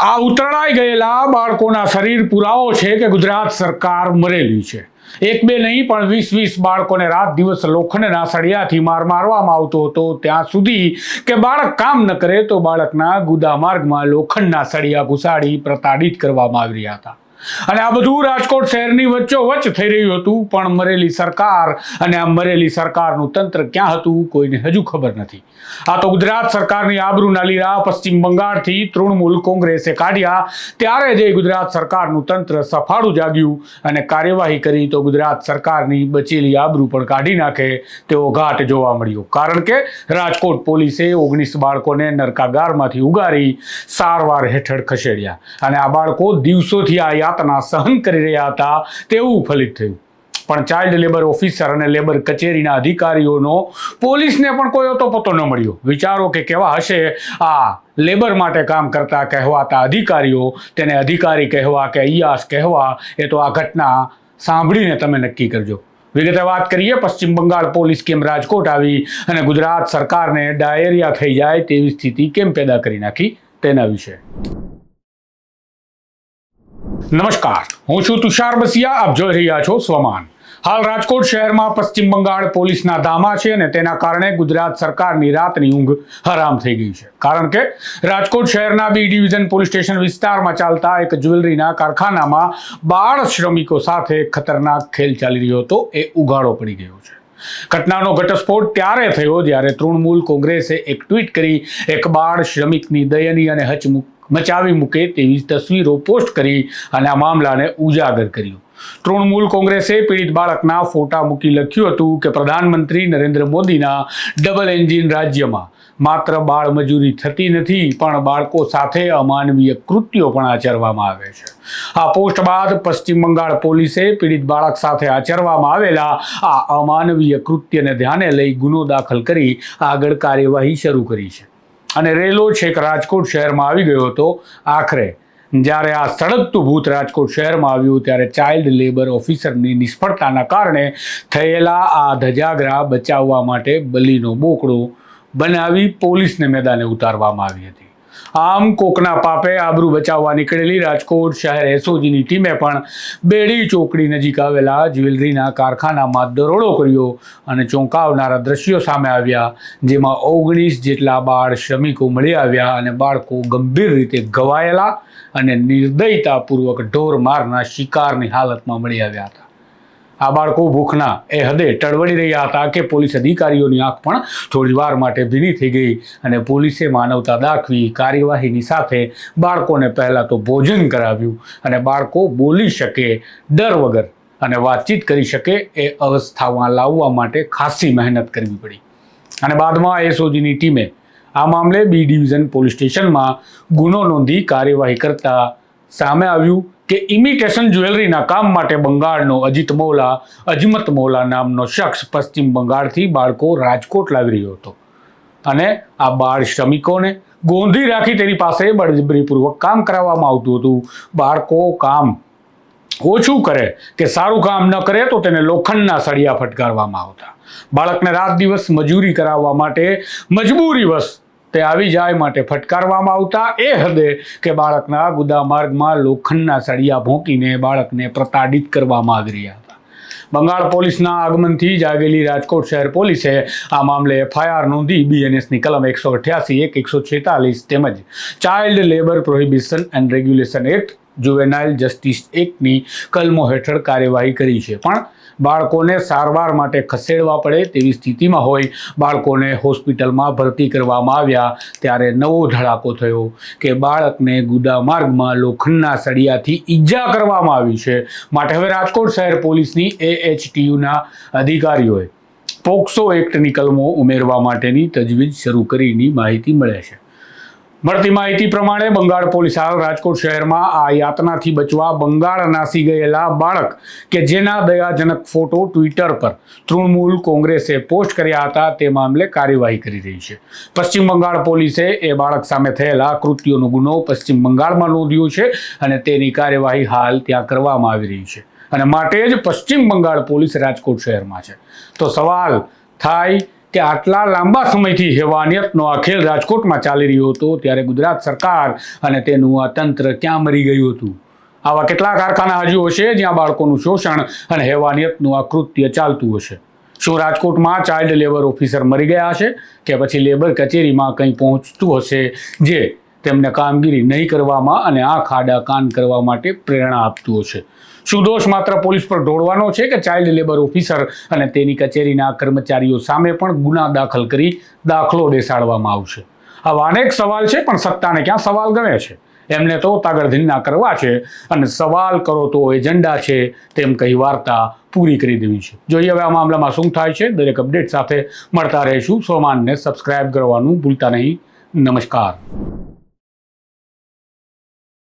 આ ઉતરડાઈ ગયેલા બાળકોના શરીર પુરાવો છે કે ગુજરાત સરકાર મરેલી છે. એક બે નહીં, પણ વીસ વીસ બાળકોને રાત દિવસ લોખંડના સળિયાથી માર મારવામાં આવતો હતો. ત્યાં સુધી કે બાળક કામ ન કરે તો બાળકના ગુદા માર્ગમાં લોખંડના સળિયા ઘુસાડી પ્રતાડિત કરવામાં આવી રહ્યા હતા. અને આ બધું રાજકોટ શહેરની વચ્ચોવચ્ચ થઈ રહ્યું હતું, પણ મરેલી સરકાર અને આ મરેલી સરકારનું તંત્ર ક્યાં હતું કોઈને હજુ ખબર નથી. આ તો ગુજરાત સરકારની આબરૂના લીરા પશ્ચિમ બંગાળથી તૃણમૂલ કોંગ્રેસે કાઢ્યા. ત્યારે જે ગુજરાત સરકારનું તંત્ર સફાળું જાગ્યું અને કાર્યવાહી કરી તો ગુજરાત સરકારની બચેલી આબરૂ પણ કાઢી નાખે તેવો ઘાટ જોવા મળ્યો. કારણ કે રાજકોટ પોલીસે ઓગણીસ બાળકોને નરકાગારમાંથી ઉગારી સારવાર હેઠળ ખસેડ્યા. અને આ બાળકો દિવસોથી આ યાતના સહન કરી રહ્યા હતા તેવું ફલિત થયું. પણ ચાઇલ્ડ લેબર ઓફિસર અને લેબર કચેરીના અધિકારીઓનો પોલીસને પણ કોઈ તો પતો ન મળ્યો. વિચારો કે કેવા હશે આ લેબર માટે કામ કરતા કહેવાતા અધિકારીઓ, તેને અધિકારી કહેવા કે અયાસ કહેવા, એ તો આ ઘટના સાંભળીને તમે નક્કી કરજો. વિગતે વાત કરીએ, પશ્ચિમ બંગાળ પોલીસ કેમ રાજકોટ આવી અને ગુજરાત સરકારને ડાયેરિયા થઈ જાય તેવી સ્થિતિ કેમ પેદા કરી નાખી તેના વિશે. નમસ્કાર. હું છું તુષાર બસિયા. આપ જોઈ રહ્યા છો સ્વમાન. હાલ રાજકોટ શહેરમાં પશ્ચિમ બંગાળ પોલીસના ધામા છે અને તેના કારણે ગુજરાત સરકારની રાતની ઊંઘ હરામ થઈ ગઈ છે. કારણ કે રાજકોટ શહેરના બી ડિવિઝન પોલીસ સ્ટેશન વિસ્તારમાં ચાલતા એક જ્વેલરીના કારખાનામાં બાળ શ્રમિકો સાથે ખતરનાક ખેલ ચાલી રહ્યો હતો. એ ઉઘાડો પડી ગયો છે. ઘટનાનો ઘટસ્ફોટ ત્યારે થયો જ્યારે તૃણમૂલ કોંગ્રેસે એક ટ્વીટ કરી, એક બાળ શ્રમિકની દયનીય અને હચમુખ મચાવી મૂકે તેવી તસવીરો પોસ્ટ કરી અને આ મામલાને ઉજાગર કર્યો. તૃણમૂલ કોંગ્રેસે પીડિત બાળકના ફોટા મૂકી લખ્યું હતું કે પ્રધાનમંત્રી નરેન્દ્ર મોદીના ડબલ એન્જિન રાજ્યમાં માત્ર બાળ મજૂરી થતી નથી, પણ બાળકો સાથે અમાનવીય કૃત્યો પણ આચરવામાં આવે છે. આ પોસ્ટ બાદ પશ્ચિમ બંગાળ પોલીસે પીડિત બાળક સાથે આચરવામાં આવેલા આ અમાનવીય કૃત્યને ધ્યાને લઈ ગુનો દાખલ કરી આગળ કાર્યવાહી શરૂ કરી છે. અને રેલો છેક રાજકોટ શહેરમાં આવી ગયો હતો આખરે. જ્યારે આ સળગતું ભૂત રાજકોટ શહેરમાં આવ્યું ત્યારે ચાઇલ્ડ લેબર ઓફિસરની નિષ્ફળતાના કારણે થયેલા આ ધજાગરા બચાવવા માટે બલીનો બોકડો બનાવી પોલીસને મેદાને ઉતારવામાં આવી હતી. આમ કોકના પાપે આબરૂ બચાવવા નીકળેલી રાજકોટ શહેર એસઓજીની ટીમે પણ બેડી ચોકડી નજીક આવેલા જ્વેલરીના કારખાનામાં દરોડો કર્યો અને ચોંકાવનારા દ્રશ્યો સામે આવ્યા, જેમાં ઓગણીસ જેટલા બાળ શ્રમિકો મળી આવ્યા અને બાળકો ગંભીર રીતે ઘવાયેલા અને નિર્દયતાપૂર્વક ઢોર મારના શિકારની હાલતમાં મળી આવ્યા હતા. આ બાળકો ભૂખના એ હદે ટળવળી રહ્યા હતા કે પોલીસ અધિકારીઓની આંખ પણ થોડી વાર માટે ભીની થઈ ગઈ અને પોલીસે માનવતા દાખવી કાર્યવાહીની સાથે બાળકોને પહેલાં તો ભોજન કરાવ્યું અને બાળકો બોલી શકે ડર વગર અને વાતચીત કરી શકે એ અવસ્થામાં લાવવા માટે ખાસી મહેનત કરવી પડી. અને બાદમાં એસઓજીની ટીમે આ મામલે બી ડિવિઝન પોલીસ સ્ટેશનમાં ગુનો નોંધી કાર્યવાહી કરતા સામે આવ્યું કે ઇમિટેશન જ્વેલરીના કામ માટે બંગાળનો અજીત મૌલા, અજમત મૌલા નામનો શખ્સ પશ્ચિમ બંગાળથી બાળકો રાજકોટ લાવી રહ્યો હતો. અને આ બાળ શ્રમિકોને ગોંધી રાખી તેની પાસે બળજબરીપૂર્વક કામ કરાવવામાં આવતું હતું. બાળકો કામ ઓછું કરે કે સારું કામ ન કરે તો તેને લોખંડના સળિયા ફટકારવામાં આવતા. બાળકને રાત દિવસ મજૂરી કરાવવા માટે મજબૂરીવશ તે આવી જાય માટે ફટકારવામાં આવતા એ હદે કે બાળકના ગુદા માર્ગમાં લોખંડના સળિયા ભોંકીને બાળકને પ્રતાડિત કરવામાં આવી રહ્યા હતા. બંગાળ પોલીસના આગમનથી જાગેલી રાજકોટ શહેર પોલીસે આ મામલે એફઆઈઆર નોંધી બીએનએસની કલમ એકસો અઠ્યાસી, એક એકસો છેતાલીસ તેમજ child labour prohibition and regulation act juvenile justice એક્ટની કલમો હેઠળ કાર્યવાહી કરી છે. પણ બાળકોને સારવાર માટે ખસેડવા પડે તેવી સ્થિતિમાં હોય બાળકોને હોસ્પિટલમાં ભરતી કરવામાં આવ્યા ત્યારે નવો ધડાકો થયો કે બાળકને ગુદા માર્ગમાં લોખંડના સળિયાથી ઈજા કરવામાં આવી છે. માટે હવે રાજકોટ શહેર પોલીસની એએચટીયુના અધિકારીઓએ પોક્સો એક્ટની કલમો ઉમેરવા માટેની તજવીજ શરૂ કરીની માહિતી મળે છે. મળતી માહિતી પ્રમાણે બંગાળ પોલીસ હાલ રાજકોટ શહેરમાં આ યાતનાથી બચવા બંગાળ નાસી ગયેલા બાળક કે જેના દયાજનક ફોટો ટ્વિટર પર તૃણમૂલ કોંગ્રેસે પોસ્ટ કર્યા હતા તે મામલે કાર્યવાહી કરી રહી છે. પશ્ચિમ બંગાળ પોલીસે એ બાળક સામે થયેલા કૃત્યોનો ગુનો પશ્ચિમ બંગાળમાં નોંધ્યો છે અને તેની કાર્યવાહી હાલ ત્યાં કરવામાં આવી રહી છે. અને માટે જ પશ્ચિમ બંગાળ પોલીસ રાજકોટ શહેરમાં છે. તો સવાલ થાય કે આટલા લાંબા સમયથી હેવાનિયતનો આ ખેલ રાજકોટમાં ચાલી રહ્યો હતો, ત્યારે ગુજરાત સરકાર અને તેનું આ તંત્ર ક્યાં મરી ગયું હતું? આવા કેટલા કારખાના હજુ હશે જ્યાં બાળકોનું શોષણ અને હેવાનિયતનું આ કૃત્ય ચાલતું હશે? શું રાજકોટમાં ચાઇલ્ડ લેબર ઓફિસર મરી ગયા હશે કે પછી લેબર કચેરીમાં કંઈ પહોંચતું હશે જે તેમને કામગીરી નહીં કરવામાં અને આ ખાડા કાન કરવા માટે પ્રેરણા આપતું હશે? શું દોષ માત્ર પોલીસ પર ઢોળવાનો છે કે ચાઇલ્ડ લેબર ઓફિસર અને તેની કચેરીના કર્મચારીઓ સામે પણ ગુના દાખલ કરી દાખલો બેસાડવામાં આવશે. આવા અનેક સવાલ છે, પણ સત્તાને ક્યાં સવાલ ગમે છે? એમને તો તાગડધીના કરવા છે અને સવાલ કરો તો એજન્ડા છે તેમ કહી વાર્તા પૂરી કરી દેવી છે. જોઈએ હવે આ મામલામાં શું થાય છે? દરેક અપડેટ સાથે મળતા રહીશું. સોમાનને સબસ્ક્રાઇબ કરવાનું ભૂલતા નહીં. નમસ્કાર.